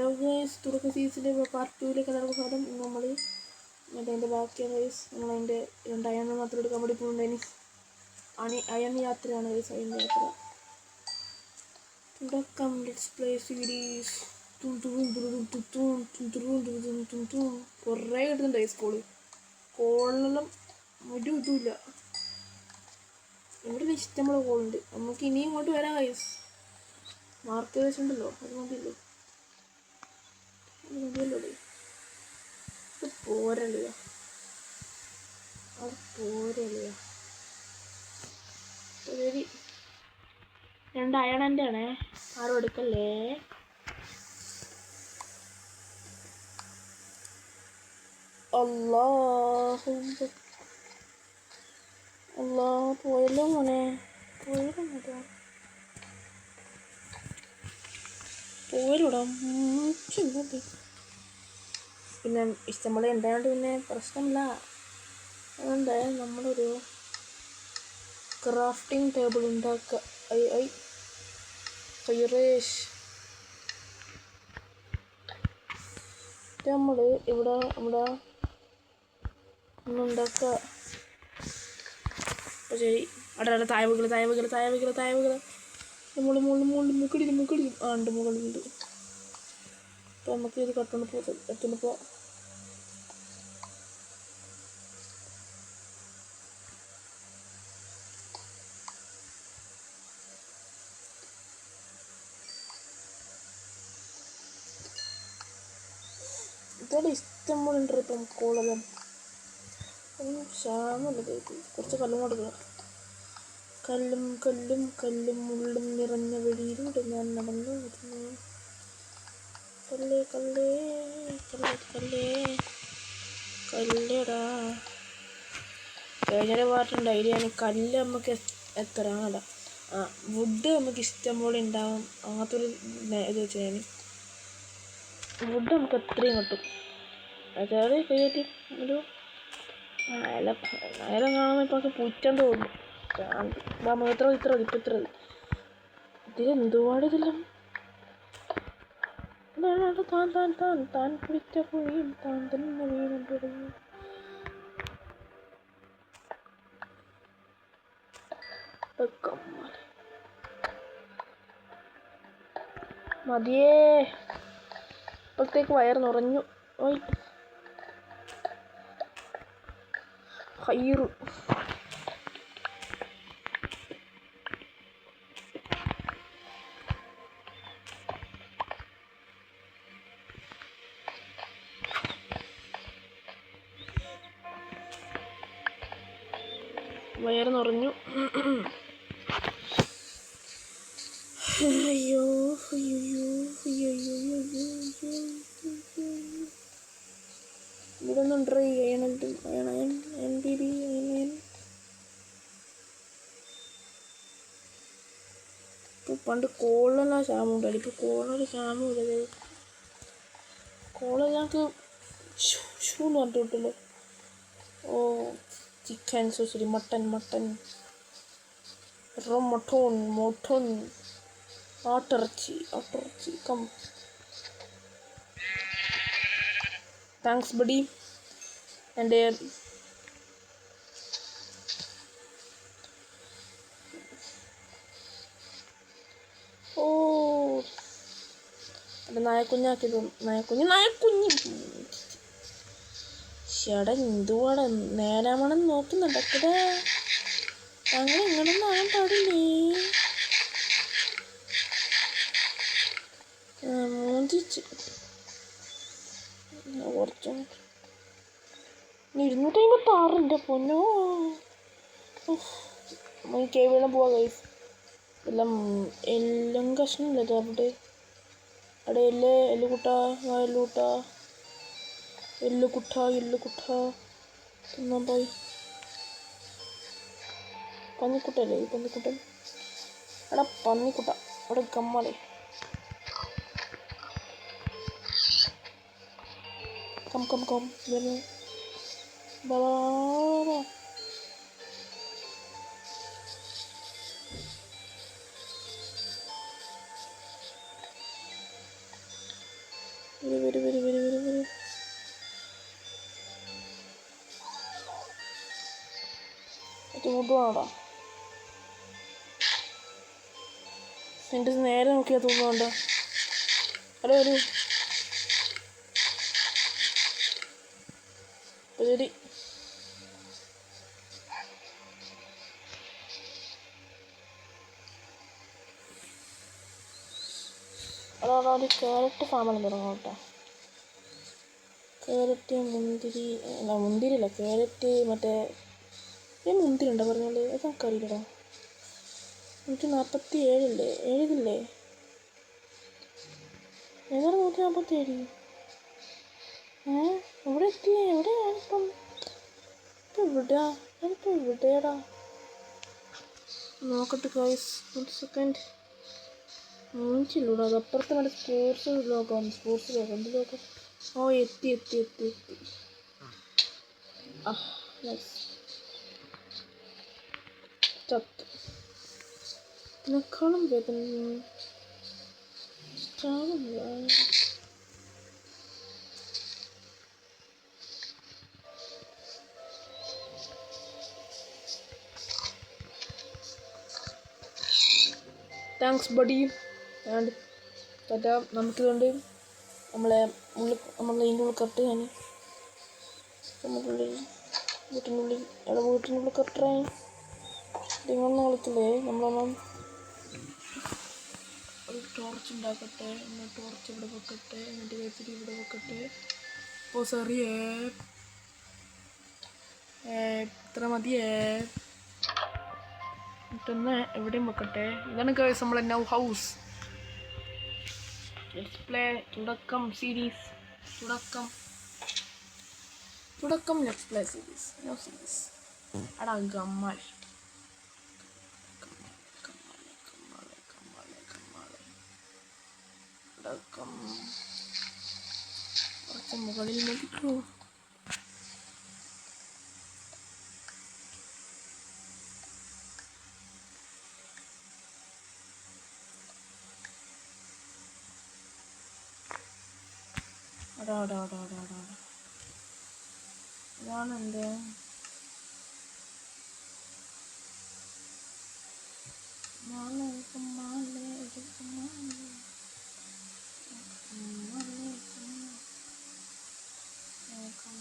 Hello guys തുടക്ക സീസണിൽ part ടൂവിലേക്ക് എല്ലാവർക്കും സ്വാഗതം നമ്മൾ മറ്റേ എന്റെ ബാക്കിയാണ് ഗൈസ് നമ്മളതിന്റെ രണ്ട് അയൺ മാത്രം എടുക്കാൻ വേണ്ടി പോകുന്നുണ്ടായിനി അണി അയൺ യാത്രയാണ് ഗൈസ് അയൺ യാത്ര തുടക്കം ലെറ്റ്സ് പ്ലേ സീരീസ് കുറേ കിട്ടുന്നുണ്ട് ഗൈസ് കോൾ കോളിനെല്ലാം ഒരു ഇതുമില്ല ഇവിടെ ഇഷ്ടമുള്ള കോളുണ്ട് നമുക്ക് ഇനിയും ഇങ്ങോട്ട് വരാം ഗൈസ് മാർക്ക് വെച്ചിട്ടുണ്ടല്ലോ അത് മതിയല്ലോ ഡേ. ഇത് പോരല്ലേ അത് പോരല്ലേ ശരി രണ്ട് അയണന്റെ ആണേ ആരും എടുക്കല്ലേ? അല്ലാഹു അല്ലാ പോയല്ലോ മോനെ. പോയല്ലോ പോരൂടാ. ചെന്നത് പിന്നെ ഇഷ്ടംപോലെ ഉണ്ടായതുകൊണ്ട് പിന്നെ പ്രശ്നമില്ല. അതുകൊണ്ട് നമ്മളൊരു ക്രാഫ്റ്റിംഗ് ടേബിൾ ഉണ്ടാക്കുക ഐ ഐ ഫൈറേഷ് നമ്മൾ ഇവിടെ ഇവിടെ ഒന്നുണ്ടാക്കുക അപ്പോൾ ശരി. അവിടെ അവിടെ തായവുകൾ തായവുകൾ തായവുകൾ തായവുകൾ നമ്മൾ മുകളിൽ മുകളിൽ മുക്കിടിക്കും മുക്കടിക്കും ആ ഉണ്ട് മുകളിലുണ്ട് അപ്പോൾ നമുക്ക് ഇത് കട്ടുകൊണ്ട് പോ കട്ടുകൊണ്ട് പോ. ഇതോടെ ഇഷ്ടം പോലെ കൂടുതലും ഇപ്പം കോളെല്ലാം ക്ഷാമല്ല കുറച്ച് കല്ലും കൊടുക്കുക കല്ലും കല്ലും കല്ലും മുള്ളും നിറഞ്ഞ വെളിയിലൂടെ ഞാൻ നടന്നു വരുന്നു. കല്ലേ കല്ലേ കല്ലേ കല്ലേ കല്ലേടാ. കഴിഞ്ഞൊരു പാട്ടുണ്ടായി ഞാൻ കല്ല് നമുക്ക് എത്ര ആണല്ല ആ വുഡ് നമുക്ക് ഇഷ്ടം പോലെ ഉണ്ടാവും. അങ്ങനത്തെ ഒരു ഇത് വെച്ചാൽ വുഡ് നമുക്ക് എത്രയും കിട്ടും. അതായത് കയ്യേറ്റി ഒരു അയല അയല കാണുമ്പോൾ ഇപ്പോൾ. വാ നമുക്ക് ഇത്ര ഇത്ര ഇപ്പം ഇത്ര ഇതിലെന്തുപാട് ഇതെല്ലാം താൻ താൻ താൻ താൻ പിടിച്ച താൻ തന്നെ വീണു തുടങ്ങി മതിയേ. ഇപ്പോഴത്തേക്ക് വയർ നിറഞ്ഞു. ഓയ്. ഹൈറു വയറ് നിറഞ്ഞു അയ്യോ അയ്യോ അയ്യോ അയ്യോ ഇവിടെ ഒന്നും ട്രൈ ചെയ്യണത് അയൺ എൻ ബി ബി ഇപ്പോൾ പണ്ട് കോളിലെല്ലാം ക്ഷാമം ഉണ്ടായി ഇപ്പോൾ കോളിനൊരു ക്ഷാമം ഇല്ല. കോൾ ഞങ്ങൾക്ക് ഷൂ എന്ന് ഓ ചിക്കൻ സോസരി മട്ടൻ മട്ടൻ മൊട്ടോൺ മൊട്ടോൺ ആട്ടിറച്ചി ആട്ടിറച്ചി. കം. താങ്ക്സ് ബഡി എന്റെ എന്റെ നായക്കുഞ്ഞാക്കി തോന്നും നായക്കുഞ്ഞ് നായക്കുഞ്ഞ്. ചേട്ടാ എന്തുവാടാ നേരാമണം നോക്കി നടക്കടേ. അങ്ങനെ ഇങ്ങനൊന്നും ആകാൻ പാടില്ലേ? ഞാൻ കുറച്ചും ഇരുന്നൂറ്റി അമ്പത്തി ആറ് എന്റെ പൊന്നോ. എവിടെ പോവാ കൈസ് എല്ലാം എല്ലാം കഷ്ണമില്ല അവിടെ? അവിടെ എല്ല് എല്ല് കുട്ടാ വാ എല്ല് കുട്ടാ. എല്ല് കുട്ട എല്ല് കുട്ട. തിന്നാൻ പോയി? പന്നിക്കുട്ടല്ലേ ഈ പന്നിക്കുട്ടൻ? എടാ പന്നിക്കുട്ട അവിടെ കമ്മാളെ കം കം കം വരുന്നു ചൂടുവാടാ എന്റെ നേരെ നോക്കിയാൽ തോന്നുന്നുണ്ടോ? ഹലോ ഒരു ശരി അതാണ് ഒരു ക്യാരറ്റ് ഫാമാണ് തുടങ്ങും ക്യാരറ്റ് മുന്തിരി അല്ല മുന്തിരി അല്ല ക്യാരറ്റ് മറ്റേ ഈ മുന്തിരിണ്ടോ പറഞ്ഞോളൂ. അതൊക്കെ അറിയില്ലടാ നൂറ്റി നാൽപ്പത്തി ഏഴില്ലേ ഏഴില്ലേ ഏതാണ് നൂറ്റി നാൽപ്പത്തി ഏഴ് ഏ എവിടെ എത്തി എവിടെയാണിപ്പം ഇപ്പം എവിടെയാ? ഞാനിപ്പം എവിടെയാടാ? നോക്കട്ടെ ഗൈസ് ഒരു സെക്കൻഡ് മൂഞ്ചില്ലൂടാ അത് അപ്പുറത്ത് മറ്റേ സ്പോർട്സ് ലോകമാണ് സ്പോർട്സ് ലോകം എന്ത് ലോകം ഓ എത്തി എത്തി എത്തി എത്തി. ആ നൈസ് ചത്ത് ഇതിനേക്കാളും വേദന ചാവുന്നില്ല താങ്ക്സ് ബഡി ആൻഡ് ടാറ്റ നമുക്കിതുകൊണ്ട് നമ്മളെ ഉള്ളിൽ നമ്മളെ ഇതിന്റെ ഉള്ളിൽ കറക്റ്റ് ഞാൻ നമുക്കുള്ളിൽ വീട്ടിനുള്ളിൽ എവിടെ വീട്ടിന്റെ കറക്റ്റായി നിങ്ങളൊന്നും വിളിക്കില്ലേ നമ്മളൊന്നും ഒരു ടോർച്ച് ഉണ്ടാക്കട്ടെ എന്നിട്ട് ടോർച്ച് ഇവിടെ വെക്കട്ടെ എന്നിട്ട് വെച്ചിട്ട് ഇവിടെ വെക്കട്ടെ. ഓ സോറി ഇത്ര മതിയേ എന്നിട്ടൊന്ന് എവിടെയും വെക്കട്ടെ. ഇതാണ് കേസ് നമ്മളെ നൗ ഹൗസ് ലെറ്റ്സ് പ്ലേ തുടക്കം സീരീസ് തുടക്കം. തുടക്കം let's play series no series അടാ ഗമ്മൽ. തുടക്കം കുറച്ച് മുകളിൽ നോക്കിക്കോ അടാ അടാ അടാ അടാ അടാ അടാ. ഇതാണ് എന്റെ മാല എടുക്കും, മാല എടുക്കും, മാല. മാല എടുക്കും. നോക്കാം.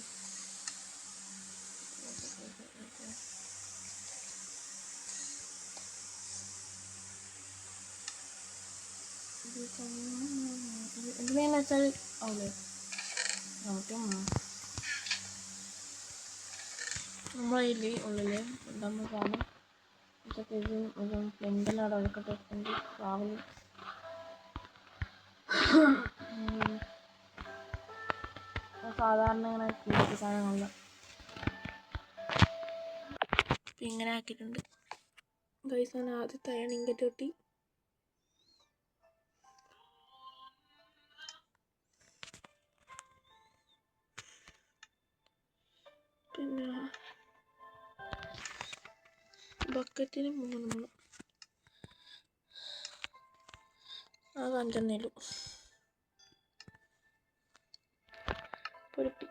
എന്തിനാന്ന് വെച്ചാൽ അവൾ നമുക്ക് നമ്മളെ ഇതിൽ ഉള്ളിൽ നമ്മൾ കാണും ഇതൊക്കെ ഇത് ഒരു പെൻഡലാണ് അതൊക്കെ ഉണ്ട് ട്രാവൽ സാധാരണ ഇങ്ങനെ കിഴക്ക് സാധനങ്ങളില്ല ഇങ്ങനെ ആക്കിയിട്ടുണ്ട്. പൈസ ആദ്യത്തെ അയൺ ഇങ്കറ്റ് കിട്ടി പിന്നെ ബക്കറ്റിന് മൂന്ന് മൂന്ന് അത് അഞ്ചെണ്ണേലു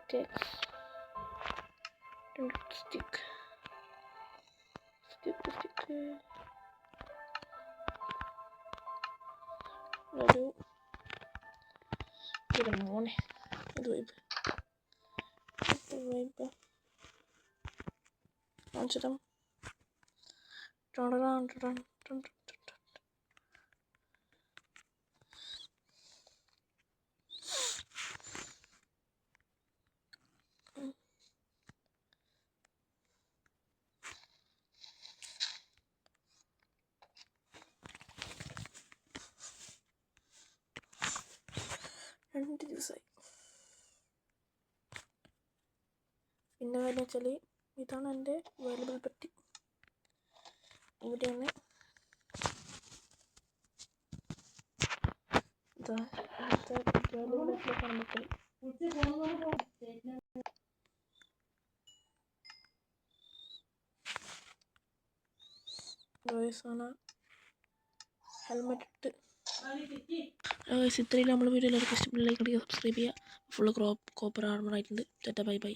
Stick. Stick. Stick, stick. What do? Get him on. Rape. Rape. Punch him. Dun dun dun dun dun. രണ്ട് ദിവസമായി പിന്നെ കാര്യം വെച്ചാൽ ഇതാണ് എന്റെ അവൈലബിൾ പെട്ടി ഇവിടെയാണ്. വയസ്സാണ് ഹെൽമെറ്റ് ഇട്ട്. ഇത്രയും നമ്മൾ വീഡിയോ എല്ലാവർക്കും ഇഷ്ടപ്പെട്ടില്ലെങ്കിൽ സബ്സ്ക്രൈബ് ചെയ്യുക. ഫുള്ള് ക്രോപ്പ് കോപ്പർ ആർമർ ആയിട്ടുണ്ട്. ചേട്ടാ ബൈ ബൈ